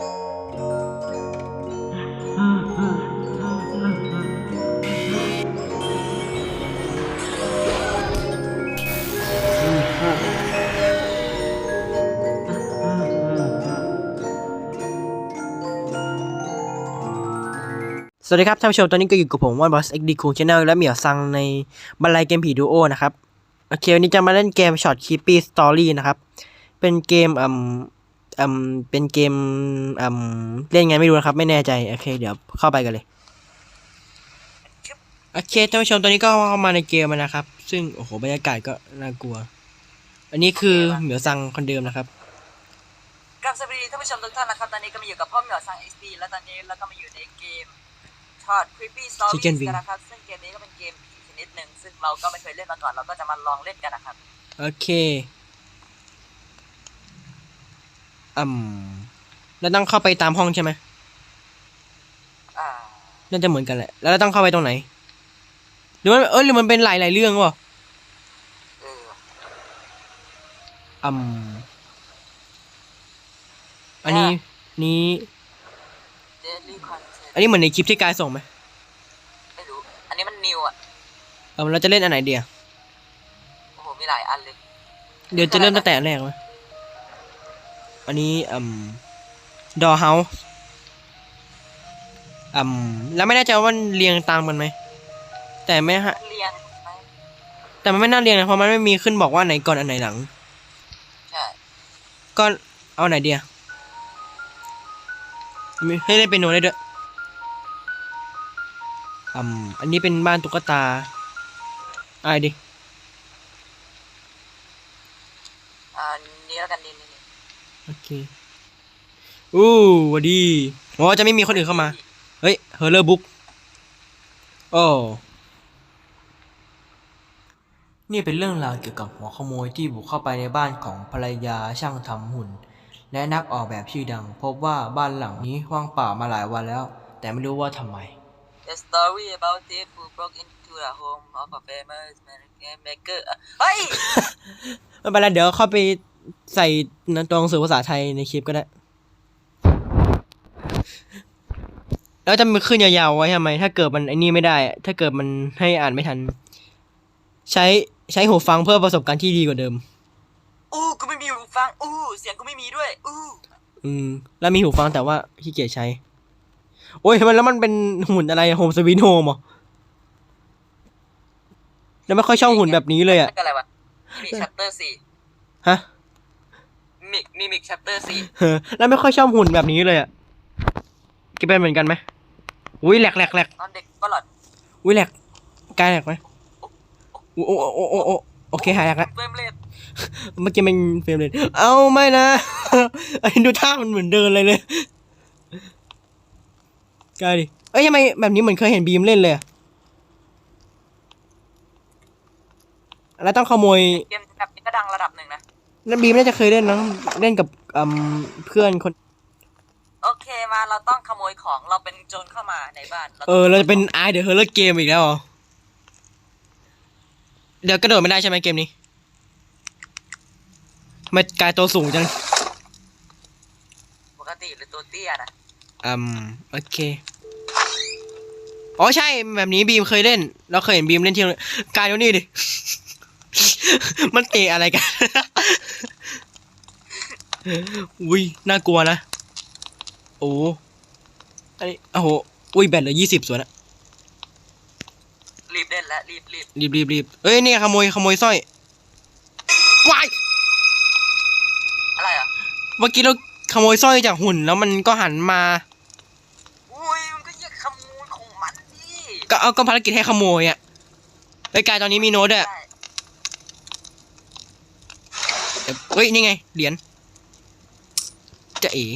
สวัสดีครับท่านผู้ชมตอนนี้ก็อยู่กับผมวันบอสเอ็กดีคูชแนลและเหมียวซังในบรรลัยเกมผีดูโอนะครับ โอเค วันนี้จะมาเล่นเกมช็อตคีปี้สตอรี่นะครับ เป็นเกมอืม อืมเป็นเกมอืมเล่นไงไม่รู้นะครับ ไม่แน่ใจ โอเค เดี๋ยวเข้าไปกันเลย โอเคท่านผู้ชมตอนนี้ก็เข้ามาในเกมแล้วนะครับ ซึ่ง โอ้โห บรรยากาศก็น่ากลัว อันนี้คือเหมียวซังคนเดิมนะครับกับสวัสดีท่านผู้ชมทุกท่านนะครับ ตอนนี้ก็มาอยู่กับพ่อเหมียวซัง XD และตอนนี้เราก็มาอยู่ในเกมช็อต Creepy Stories Chicken Wing กันนะครับ ซึ่งเกมนี้ก็เป็นเกมผีชนิดหนึ่งซึ่งเราก็ไม่เคยเล่นมาก่อน เราก็จะมาลองเล่นกันนะครับ โอเค อืมแล้วต้องเข้าไปตามห้องใช่ไหมอ่าน่าจะเหมือนกันแหละ แล้วเราต้องเข้าไปตรงไหน หรือว่าเออหรือมันเป็นหลายหลายๆเรื่องวะเอออืมอันนี้นี้ Deadly Content อันนี้เหมือนในคลิปที่กายส่งไหมไม่รู้ อันนี้มันนิวอะ เออเราจะเล่นอันไหนเดียวโอ้โห มีหลายอันเลย เดี๋ยวจะเริ่มตั้งแต่อันแรกไหม อันนี้อืมดอเฮาส์อืมแล้วไม่แน่ใจว่ามันเรียงตามกันไหม แต่ไม่ฮะ เรียงไหมแต่มันไม่น่าเรียงนะเพราะมันไม่มีขึ้นบอกว่าไหนก่อนอันไหนหลัง ใช่ก็เอาไหนเดียวมีให้เล่นเป็นโนได้ด้วยอืมอันนี้เป็นบ้านตุ๊กตาอะไรดิ อ่านี้แล้วกันนี่นี่นี่ โอเคอู้หวัดดีอ๋อจะไม่มีคนอื่นเข้ามา เฮ้ยเฮอร์เลอร์บุ๊กโอ้นี่เป็นเรื่องราวเกี่ยวกับหัวขโมยที่บุกเข้าไปในบ้านของภรรยาช่างทำหุ่น และนักออกแบบชื่อดัง พบว่าบ้านหลังนี้ว่างเปล่ามาหลายวันแล้ว แต่ไม่รู้ว่าทำไม The story about thief who broke into the home of a famous American maker อะเฮ้ย ไม่เป็นไรเดี๋ยวเข้าไป ใส่ตัวหนังสือภาษาไทยในคลิปก็ได้ แล้วจะมีขึ้นยาวๆไว้ทำไม ถ้าเกิดมันไอ้นี่ไม่ได้อะถ้าเกิดมันให้อ่านไม่ทัน ใช้ใช้หูฟังเพื่อประสบการณ์ที่ดีกว่าเดิม อู้กูไม่มีหูฟัง อู้เสียงกูไม่มีด้วย อู้ อืม แล้วมีหูฟังแต่ว่าขี้เกียจใช้ โอ้ยมันแล้วมันเป็นหุ่นอะไรโฮมสวีทโฮมอะแล้วไม่ค่อยชอบหุ่นแบบนี้เลยอะนั่นก็อะไรวะมิมิกชัปเตอร์สี่ฮะ มิกมิมิกชัปเตอร์สี่เออแล้วไม่ค่อยชอบหุ่นแบบนี้เลยอะกินเป็นเหมือนกันไหมอุ้ยแหลกแหลกแหลกตอนเด็กก็หลอดอุ้ยแหลกกายแหลกไหมโอ้โอ้โอ้โอ้โอ้โอเคหายแหลกแล้วเฟรมเรทเมื่อกี้มันเฟรมเลยเอาไม่นะไอ้ดูท่ามันเหมือนเดินเลยเลยกายดิเอ้ยทำไมแบบนี้เหมือนเคยเห็นบีมเล่นเลยอะแล้วต้องขโมยเกมแบบ บีมน่าจะเคยเล่นนะเล่นกับอืมเพื่อนคน โอเคมาเราต้องขโมยของเราเป็นโจรเข้ามาในบ้านเออ เราจะเป็นไอเดอะเฮอร์เลอร์เกมอีกแล้วเหรอเดี๋ยวกระโดดไม่ได้ใช่ไหมเกมนี้ทำไมกายตัวสูงจังปกติหรือตัวเตี้ยนะอืมโอเคอ๋อใช่แบบนี้บีมเคยเล่น เราเคยเห็นบีมเล่นที่โรงเรียนกายดูนี่ดิ มันเตะอะไรกัน อุ้ยน่ากลัวนะ โอ้อันนี้โอ้โห อุ้ยแบตเหลือยี่สิบส่วนอะรีบเล่นและรีบรีบรีบรีบรีบเอ้ยนี่ขโมยขโมยสร้อยวาย อะไรอะเมื่อกี้เราขโมยสร้อยจากหุ่นแล้วมันก็หันมา อุ้ยมันก็แยกขโมยของมันดิก็เอาก็ภารกิจให้ขโมยอะเฮ้ยกายตอนนี้มีโน้ตด้วยได้ เดี๋ยวเฮ้ยนี่ไงเหรียญจะเอ๋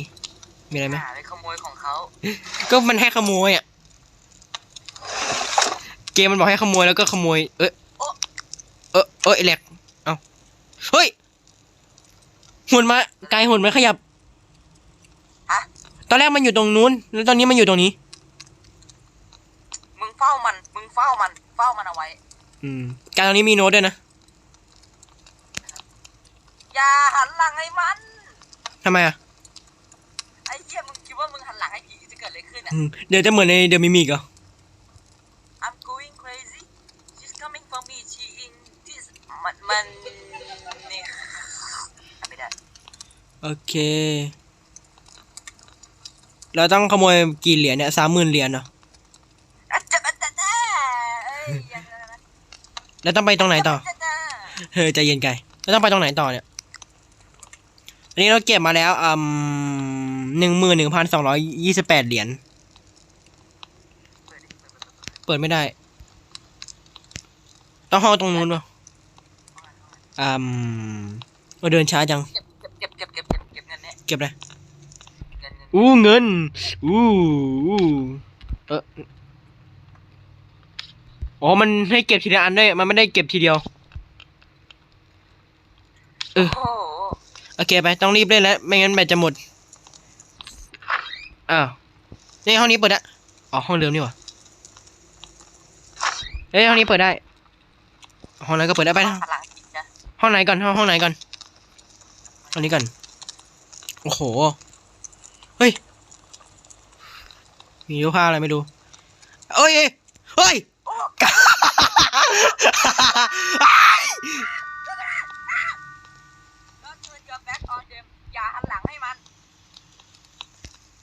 มีอะไรไหมหาไปขโมยของเขาก็มันให้ขโมยอะเกมมันบอกให้ขโมยแล้วก็ขโมย เอ้ยเออเอ้ยแหลกเอาเฮ้ยหุ่นมาไกลหุ่นมันขยับฮะตอนแรกมันอยู่ตรงนู้น แล้วตอนนี้มันอยู่ตรงนี้ มึงเฝ้ามัน มึงเฝ้ามัน เฝ้ามันเอาไว้ อืม การตรงนี้มีโน้ตด้วยนะ อย่าหันหลังให้มัน ทำไมอะไอ้เหี้ยมึงอะไรขึ้นอะ อืมเดี๋ยวจะเหมือนในเดอะมิมิกเหรอ I'm going crazy she's coming for me she in this มันมันนี่ไม่ได้โอเค เราต้องขโมยกี่เหรียญเนี่ยสามหมื่นเหรียญเนาะอะจะอะจะจะเอ้ยยังไงนะแล้วต้องไปตรงไหนต่อ จะจะ เฮ้ยใจเย็นไกลแล้วต้องไปตรงไหนต่อเนี่ย อันนี้เราเก็บมาแล้วอืมหนึ่งหมื่นหนึ่งพันสองร้อยยี่สิบแปดเหรียญ เปิดไม่ได้ ต้องห้องตรงนู้นวะอืมเราเดินช้าจัง เก็บเก็บเก็บเก็บเก็บเก็บเงินเนี่ยเก็บเลยเงินเงินอู้เงิน อู้อู้เอออ๋อ มันให้เก็บทีละอันด้วย มันไม่ได้เก็บทีเดียว เออ โอ้ โหโอเคไปต้องรีบเล่นแล้ว ไม่งั้นแบตจะหมด อ้าวนี่ห้องนี้เปิดได้อ๋อห้องเดิมนี่หว่าเอ้ยห้องนี้เปิดได้ ห้องนั้นก็เปิดได้ไปพนะลังจิตนะห้องไหนก่อนห้องห้องไหนก่อนห้องนี้ก่อนโอ้โหเฮ้ยมีรูปภาพอะไรไม่รู้เอ้ยเอ้ยเฮ้ย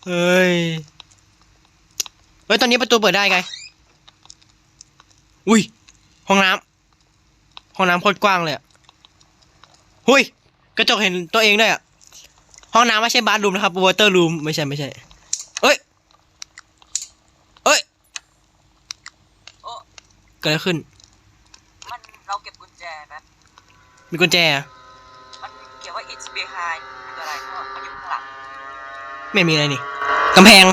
เฮ้ย เฮ้ย ตอนนี้ประตูเปิดได้ไง อุ้ย ห้องน้ำ ห้องน้ำโคตรกว้างเลยอะหุยกระจกเห็นตัวเองด้วยอะห้องน้ำไม่ใช่บาร์รูมนะครับวอเตอร์รูมไม่ใช่ไม่ใช่ เอ้ย เอ้ย โอ้เกิดอะไรขึ้น มันเราเก็บกุญแจแบบมีกุญแจอะ มันเขียนว่า it's behind คืออะไรก็มันอยู่ข้างหลัง ไม่มีอะไรนี่กำแพง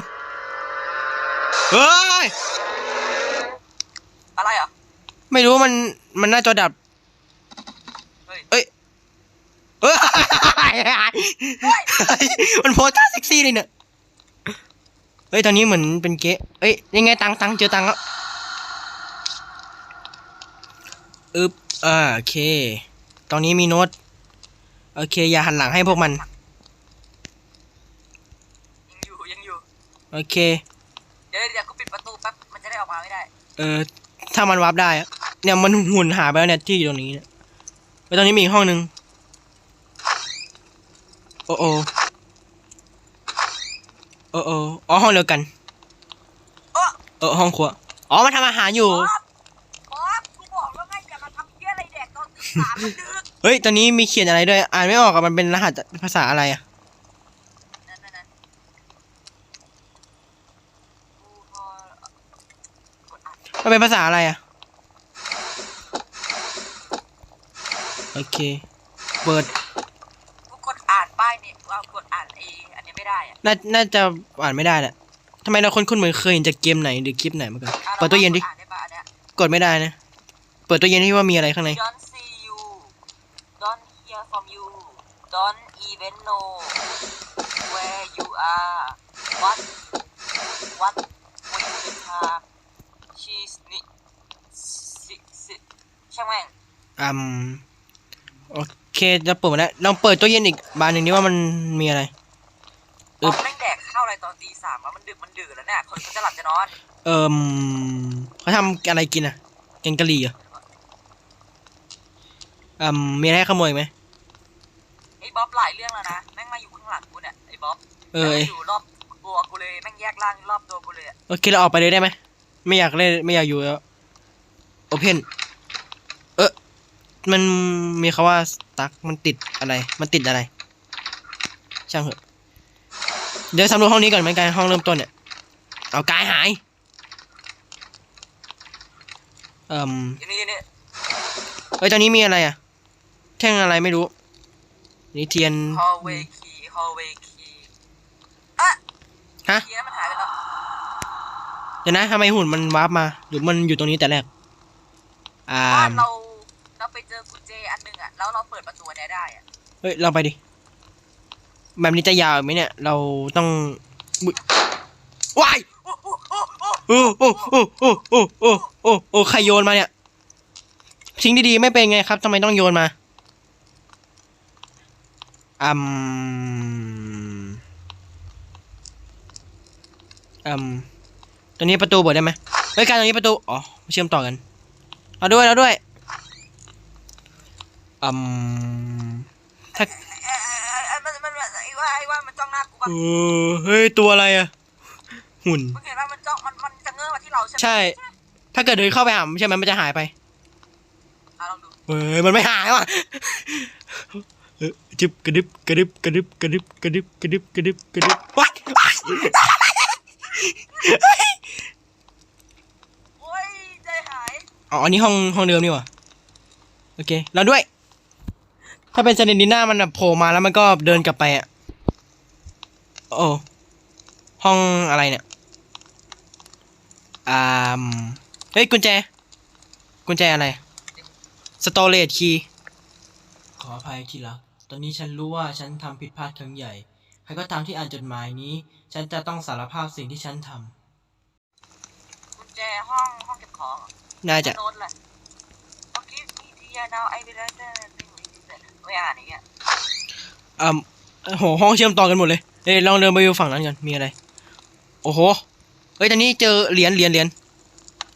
เฮ้ย อะไรเหรอไม่รู้มันมันหน้าจอดับ เฮ้ย เอ้ยเอ้ยมันโพสท่าเซ็กซี่เลยเนี่ย เฮ้ย ตอนนี้เหมือนเป็นเก๊ะเอ้ย ยังไงตังตังเจอตังแล้วอึบอ่าโอเค ตอนนี้มีโน้ต โอเค อย่าหันหลังให้พวกมัน ยังอยู่ยังอยู่ โอเค เดี๋ยวเดี๋ยวกูปิดประตูแป๊บมันจะได้ออกมาไม่ได้ เออ ถ้ามันวาร์ปได้อะเนี่ยมันหุ่นหาไปแล้วเนี่ยที่อยู่ตรงนี้เนี่ยไปตรงนี้มีอีกห้องหนึ่งโอ้โอโอ้โออ๋อห้องเดียวกันโอ้เออห้องครัว อ๋อมาทำอาหารอยู่บอสบอสกูบอกแล้วไงอย่ามาทำเพี้ยอะไรแดกตอนตีสามมันดึก เฮ้ย ตอนนี้มีเขียนอะไรด้วย อ่านไม่ออกอะมันเป็นรหัสภาษาอะไรอะ นั่นนั่นนั่นกูพอกดอ่าน มันเป็นภาษาอะไรอะโอเค เปิด กูกดอ่านป้ายเนี่ยว่ากดอ่านไออันนี้ไม่ได้อะน่า น่าจะอ่านไม่ได้แหละทำไมเราคุ้นๆเหมือนเคยเห็นจากเกมไหนหรือคลิปไหนมาก่อน อะเปิดตู้เย็นดิราอ่านได้ปะอันเนี้ย กดไม่ได้นะ เปิดตู้เย็นที่ว่ามีอะไรข้างใน Don't see you Don't hear from you Don't even know where you are What What when the car She's ni Sit Sit ช่างแม่งอืมโอเคจะเปิดมาแล้วลองเปิดตู้เย็นอีกบานหนึ่งนี่ว่ามันมีอะไรบอสแม่งแดกข้าวอะไรตอนตีสามมันดึกมันดื่นแล้วเนี่ยคนเขาจะหลับจะนอน เอิมเขาทำอะไรกินอะแกงกะหรี่เหรออืมมีอะไรให้ขโมยไหมไอ้บ๊อบหลายเรื่องแล้วนะแม่งมาอยู่ข้างหลังกูเนี่ยไอ้บ๊อบเอออยู่รอบตัวกูเลยแม่งแยกร่างรอบตัวกูเลยโอเคเราออกไปเลยได้ไหม ไม่อยากเล่นไม่อยากอยู่แล้วโอเพนเออมันมีคาว่าสตั๊กมันติดอะไร มันติดอะไร ช่างเถอะเดี๋ยวสำรวจห้องนี้ก่อนเหมือนกันห้องเริ่มต้นเนี่ยเอากายหายเอ่มอันนี้เนี่ยเอ้ยตอนนี้มีอะไรอะ แท่งอะไรไม่รู้ นี่เทียน hallway key hallway key อะฮะคีย์นั้นมันหายไปแล้ว เดี๋ยวนะทำไมหุ่นมันวาร์ปมา หรือมันอยู่ตรงนี้แต่แรก อ่า บ้านเราเราไปเจอกุญแจอันหนึงอะแล้วเราเปิดประตูอันเนี้ยได้อะเฮ้ย เราไปดิ แบบนี้จะยาวไหมเนี่ย เราต้องอุ๊ยว้ายโอ้โหโอ้โหโอ้โอ้โอ้โอ้โอ้โอ้โอ้โอ้ใครโยนมาเนี่ยทิ้งดีๆ ไม่เป็นไงครับทำไมต้องโยนมาอืมอืม ตรงนี้ประตูเปิดได้ไหมเฮ้ยการตรงนี้ประตู อ๋อ เชื่อมต่อกัน เอาด้วย เอาด้วยอืมถ้ามันมันไอ้ว่าไอ้ว่ามันจ้องหน้ากูปะเออเฮ้ย ตัวอะไรอะหุ่น มึงเห็นว่ามันจ้อง มัน มันจะเงื้อมาที่เราใช่ไหมใช่ ถ้าเกิดเดินเข้าไปหามใช่ไหมมันจะหายไปอะลองดู เฮ้ย มันไม่หายว่ะเออจึบกระดึบกระดึบกระดึบกระดึบกระดึบกระดึบกระดึบกระดึบว้ายว้าย โอ้ยใจหาย อ๋ออันนี้ห้องห้องเดิมนี่หว่าโอเคแล้วด้วย ถ้าเป็นเซเนนดิน่ามันแบบโผล่มาแล้วมันก็เดินกลับไปอะโอ้ห้องอะไรเนี่ยอ่ามเฮ้ยกุญแจ กุญแจอะไรสโตเลจคีย์ขออภัยที่รักตอนนี้ฉันรู้ว่าฉันทำผิดพลาดครั้งใหญ่ ใครก็ตามที่อ่านจดหมายนี้ ฉันจะต้องสารภาพสิ่งที่ฉันทกุญแจห้องห้องเก็บของำ น่าจะ โน้ตแหละเมื่อกี้มีทียาดาวไอเวลาเดอร์ติงลิงเสร็จไม่อ่านอย่างเงี้ยอ่าโหห้องเชื่อมต่อกันหมดเลยเอ้ยลองเดินไปดูฝั่งนั้นกันมีอะไร โอ้โหเฮ้ยตอนนี้เจอเหรียญเหรียญเหรียญ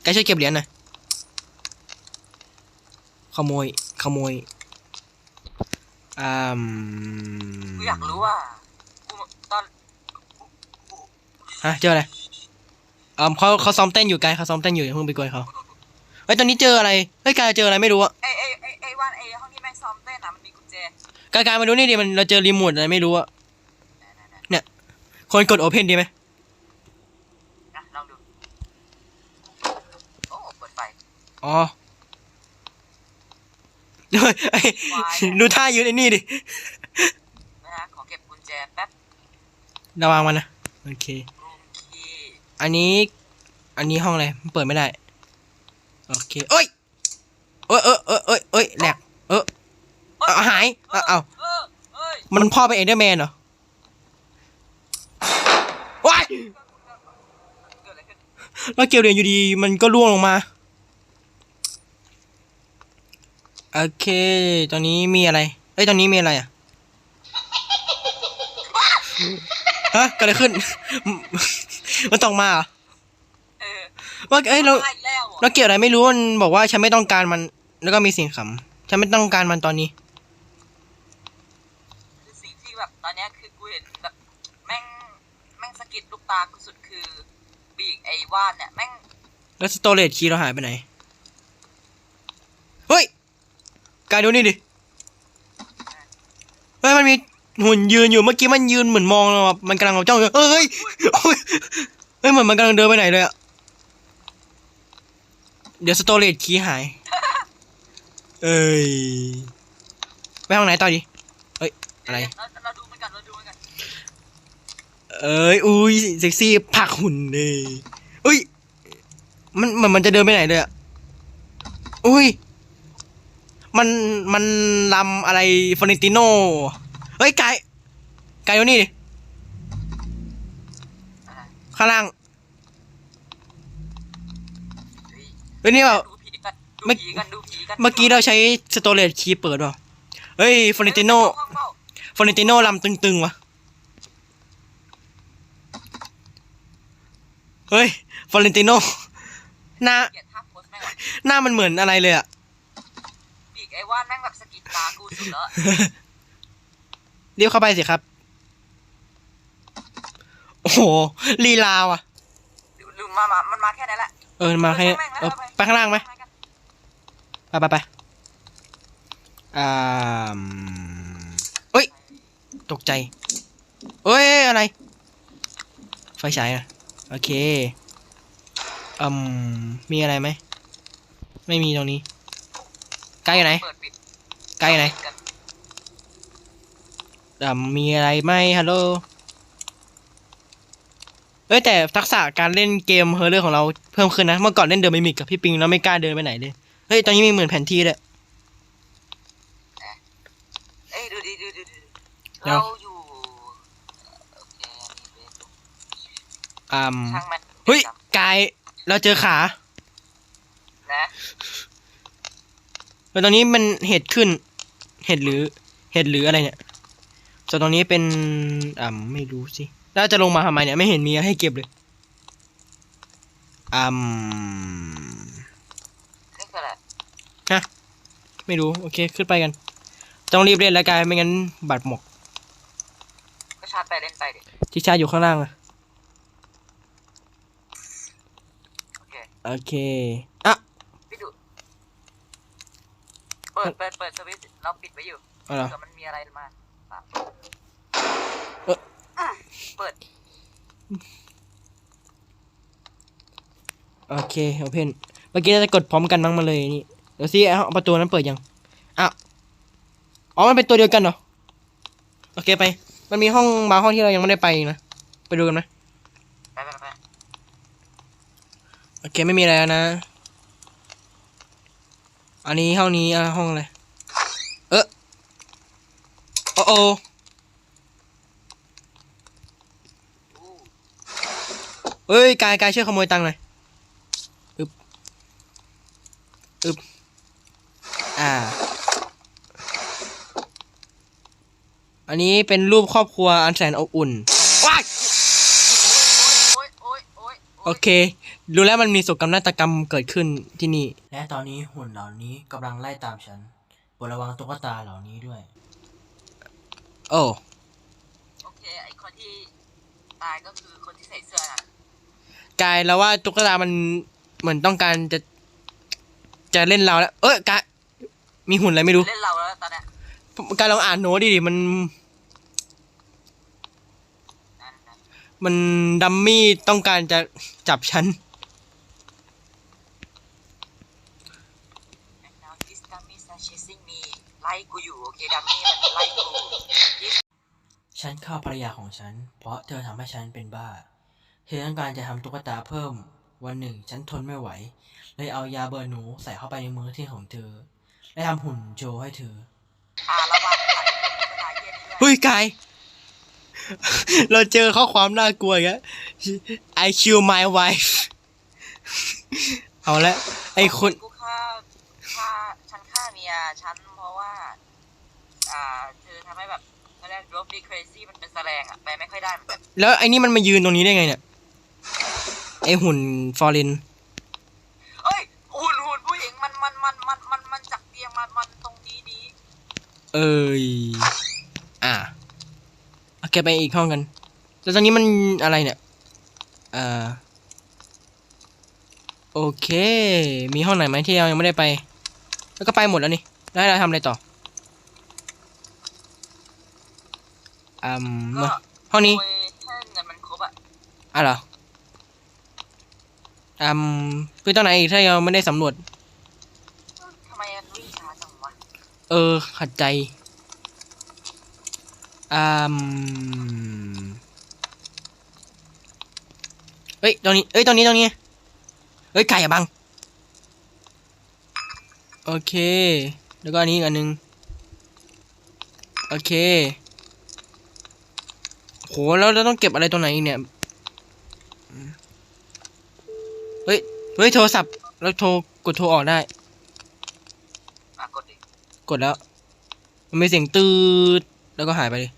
แกช่วยเก็บเหรียญหน่อยขโมยขโมยอ่ามกูอยากรู้ว่ากูตอนฮะเจออะไรอ่าเขาเขาซ้อมเต้นอยู่ไกลเขาซ้อมเต้นอยู่อย่าเพิ่งไปกวนเขา เฮ้ยตอนนี้เจออะไรเฮ้ยกายเจออะไรไม่รู้อะไอไอไอไอวันไอห้องที่แม่งซ้อมเต้นอะมันมีกุญแจกายกายมาดูนี่ดิมันเราเจอรีโมทอะไรไม่รู้อะไหนๆคนกดโอเพนดีไหมๆนะลองดูโอ้เปิดไฟอ๋อเฮ้ยเอ้ยดูท่ายืนไอ้นี่ดินะฮะขอเก็บกุญแจแป๊บระวังมันนะโอเครูมคีย์อันนี้ อันนี้ห้องอะไรมันเปิดไม่ได้ โอเคเอ้ยเอ้ยเอ้ยเอ้ยเอ้ยเอ้ยแหลกเออเอาหายเอาเอาเออเอ้ยมันพ่อเป็นเอเดอร์แมนเหรอว้ายเกิดอะไรขึ้นแล้วเกลียวเรียนอยู่ดีมันก็ร่วงลงมา โอเค ตอนนี้มีอะไร เอ้ย ตอนนี้มีอะไรอะ ฮะเกิดอะไรขึ้น มันตกมาเหรอเออว่าเอ้ยเรามาอีก แล้วเหรอแล้วเกี่ยวอะไรไม่รู้มันบอกว่าฉันไม่ต้องการมัน แล้วก็มีเสียงขำฉันไม่ต้องการมันตอนนี้ คือสิ่งที่แบบตอนเนี้ยคือกูเห็นแบบแม่งแม่งสะกิดลูกตากูสุดคือบีกไอ้ว่านเนี่ยแม่งแล้วสโตเรจคีย์เราหายไปไหน เฮ้ยกายดูนี่ดิ เฮ้ยมันมีหุ่นยืนอยู่เมื่อกี้มันยืนเหมือนมองเราอะมันกำลังเอาจ้องอยู่เอ้ยเฮ้ยเฮ้ยเหมือนมันกำลังเดินไปไหนเลยอะ เดี๋ยวสโตเรจคีย์หาย เอ้ย ไปห้องไหนต่อดีเอ้ย อะไร เราเราดูมันกันเราดูมันกันเอ้ย อุ้ย เซ็กซี่ผลักหุ่นเลยอุ้ย มันเหมือนมันจะเดินไปไหนเลยอะอุ้ย มัน มันลำอะไรฟอนิติโนเฮ้ย ไกายกายดูนี่ดิอะไรข้างล่าง เฮ้ยเฮ้ยนี่แบบ ดูผีกันเมื่ดูอผีกันดูผีกันเมื่อกี้เราใช้สโตเรจคีย์เปิดว่ะเฮ้ยฟอนิติโนเฮ้ยห้องเปล่าฟอนิติโนลำตึงๆว่ะเฮ้ยฟอนิติโนหน้าเกลียดท่าโพสแม่งอะหน้ามันเหมือนอะไรเลยอะบีกไอ้ว่านแม่งแบบสะกิดตากูสุดแล้วเรียกเข้าไปสิครับ โอ้โหลีลาว่ะดูดูมามามันมาแค่นั้นแหละเออมาแค่นี้เออไปข้างล่างไหมไปไปไปอ่าเอ้ย ตกใจเอ้ย อะไร ไฟฉายอะโอเคอืมมีอะไรไหม ไม่มีตรงนี้ ใกล้อยู่ไหนเปิดปิดใกล้อยู่ไหนกันอ่ามีอะไรไหมฮัลโหลเอ้ยแต่ทักษะการเล่นเกมเฮอร์เรอร์ของเราเพิ่มขึ้นนะ เมื่อก่อนเล่นเดินไม่มิกกับพี่ปิงแล้วไม่กล้าเดินไปไหนเลย เฮ้ยตอนนี้มีเหมือนแผนที่เลยเอ้ยดูดิดูดิดูดิเดี๋ยวเราอยู่โอเคอันนี้เป็นอ่าช่างมันเฮ้ยกายเราเจอขา นะแล้วตอนนี้มันเห็ดขึ้น เห็ดหรือ เห็ดหรืออะไรเนี่ยส่วนตรงนี้เป็นอ่าไม่รู้สิ แล้วจะลงมาทำไมเนี่ยไม่เห็นมีอะไรให้เก็บเลยอืมนี่คืออะไรฮะไม่รู้โอเคขึ้นไปกัน ต้องรีบเล่นแล้วกายไม่งั้นบัตรหมกก็ชาร์จไปเล่นไปดิที่ชาร์จอยู่ข้างล่างอะโอเคโอเคอะพี่ดูเปิดเปิดเปิดสวิตช์เราปิดไว้อยู่เอาเหรอเผื่อมันมีอะไรมาอะ เอ๊ะ อะ เปิด โอเคโอเพนเมื่อกี้จะกดพร้อมกันมั้งมาเลยนี่เดี๋ยวสิเอ้าประตูนั้นเปิดยังอ้าวอ๋อมันเป็นตัวเดียวกันเหรอโอเคไป มันมีห้องบางห้องที่เรายังไม่ได้ไปอีกนะไปดูกันไหมไปไปไปโอเคไม่มีอะไรแล้วนะ อันนี้ห้องนี้อะห้องอะไรเออโอ้โออู้ เอ้ยกายกายช่วยขโมยตังค์หน่อยอึบอึบอ่า อันนี้เป็นรูปครอบครัวอันแสนอบอุ่นว้ายโอ้ยโอ้ยโอ้ยโอเครู้แล้วมันมีโศกนาฏกรรมเกิดขึ้นที่นี่ และตอนนี้หุ่นเหล่านี้กำลังไล่ตามฉันโปรดระวังตุ๊กตาเหล่านี้ด้วย โอ้ โอเค ไอคนที่ตายก็คือคนที่ใส่เสื้อน่ะ กายแล้วว่าตุ๊กตามันเหมือนต้องการจะ จะเล่นเราแล้ว เอ้ยกายมีหุ่นอะไรไม่รู้ เล่นเราแล้วตอนเนี้ยกายลองอ่านโน้ตดิดิมันนั่นนะมันดัมมี่ต้องการจะจับฉัน And now this dummy is chasing me ไล่กูอยู่ โอเคดัมมี่มันไล่กู This ฉันฆ่าภรรยาของฉัน เพราะเธอทำให้ฉันเป็นบ้าเธอต้องการจะทำตุ๊กตาเพิ่ม วันหนึ่งฉันทนไม่ไหว เลยเอายาเบอร์หนูใส่เข้าไปในมือที่ของเธอ และทำหุ่นโชว์ให้เธออ่าระวังถ่ายตุ๊กตาเหี้ยนี่ด้วยเฮ้ยกาย เราเจอข้อความน่ากลัวอีกแล้ว I kill my wife เอาละไอคนกูฆ่าฆ่าฉันฆ่าเมียฉันเพราะว่า อ่าเธอทำให้แบบเขาเรียก drop me crazy มันเป็นแสลงอะไปไม่ค่อยได้เหมือนกันแล้วไอ้นี่มันมายืนตรงนี้ได้ไงเนี่ย ไอหุ่นฟอร์เรนเอ้ยหุ่นหุ่นผู้หญิงมันมันมันมันมันมันจากเตียงมันมันตรงนี้นี้เอ้ยอะโอเคไปอีกห้องกัน แล้วตอนนี้มันอะไรเนี่ยอ่าโอเค มีห้องไหนไหมที่เรายังไม่ได้ไป แล้วก็ไปหมดแล้วนี่แล้วให้เราทำอะไรต่ออืมก็มาห้องนี้โดยถ้าเงินมันครบอะอะเหรอ อืมคือตรงไหนอีกถ้ายังไม่ได้สำรวจ ทำไมมันวิ่งช้าจังวะเออ ขัดใจอืมเฮ้ยตรงนี้เอ้ยตรงนี้ตรงนี้เฮ้ยไก่อะบัง โอเค แล้วก็อันนี้อีกอันหนึง โอเค โห แล้วเราต้องเก็บอะไรตรงไหนอีกเนี่ยอืม เฮ้ยเฮ้ยโทรศัพท์เราโทรกดโทรออกได้ อะกดดิกดแล้ว มันมีเสียงตืดแล้วก็หายไปเลย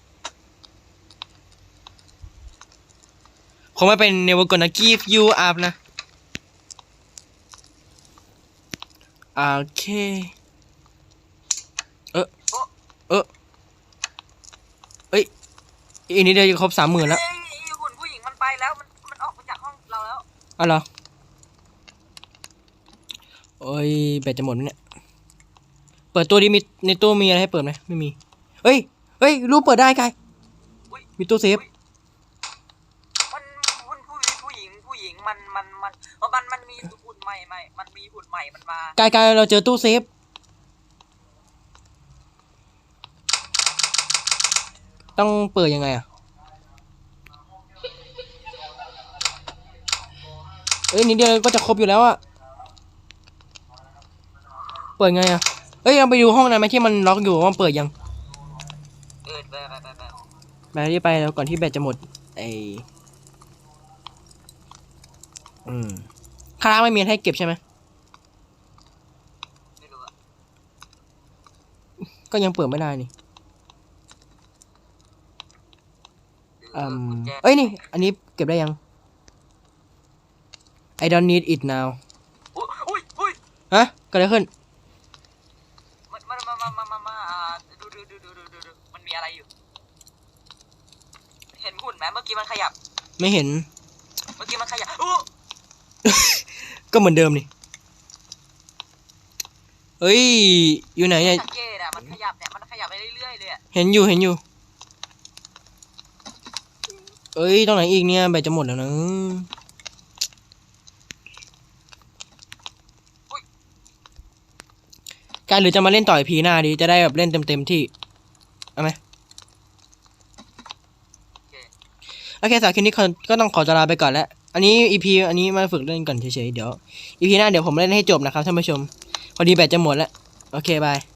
คงไม่เป็น never gonna give you up นะโอเค เออเออเอ้ยอีกนิดเดียวจะครบสามหมื่นแล้วเอ้ยไอ้หุ่นผู้หญิงมันไปแล้ว มันมันออกมาจากห้องเราแล้ว อ๋อเหรอ โอ้ยแบตจะหมดไหมเนี่ย เปิดตู้ดิมีในตู้มีอะไรให้เปิดไหมไม่มี เฮ้ย เฮ้ยรูปเปิดได้กายอุ๊ยมีตู้เซฟ มันหุ่นผู้หญิงผู้หญิงผู้หญิงมันมันมันเพราะมันมันมีหุ่นใหม่ใหม่มันมีหุ่นใหม่มันมา กายกายเราเจอตู้เซฟ ต้องเปิดยังไงอะ เอ้ยนิดเดียวก็จะครบอยู่แล้วอะ เปิดไงอะเอ้ยเราไปดูห้องนั้นไหมที่มันล็อกอยู่ว่ามันเปิดยังเออไปไปไปไปไปที่ไปแล้วก่อนที่แบตจะหมดไออืมข้างล่างไม่มีให้เก็บใช่ไหมไม่รู้อะก็ยังเปิดไม่ได้นี่อืมเอ้ยนี่ อันนี้เก็บได้ยัง I don't need it now อุ้ยอุ้ยอุ้ยฮะเกิดอะไรขึ้นมันมามามามามาอ่าดูดูดูดูดูดูดูมันมีอะไรอยู่ เห็นหุ่นไหมเมื่อ กี้มันขยับ ไม่เห็น เมื่อกี้มันขยับอู้ก็เหมือนเดิมนี่เอ้ย อยู่ไหนเนี่ยสังเกตอะมันขยับเนี่ย มันขยับไปเรื่อยๆเลยอะเห็นอยู่เห็นอยู่ เอ้ยตรงไหนอีกเนี่ยแบตจะหมดแล้วนะการหรือจะมาเล่นต่อยพีหน้าดีจะได้แบบเล่นเต็มเต็มๆที่ เอาไหม โอเค โอเคสำหรับคลิปนี้ก็ต้องขอตัวลาไปก่อนแล้ว อันนี้ EP อันนี้มาฝึกเล่นก่อนเฉยๆ เดี๋ยว EP หน้าเดี๋ยวผมเล่นให้จบนะครับท่านผู้ชม พอดีแบตจะหมดแล้ว โอเคบาย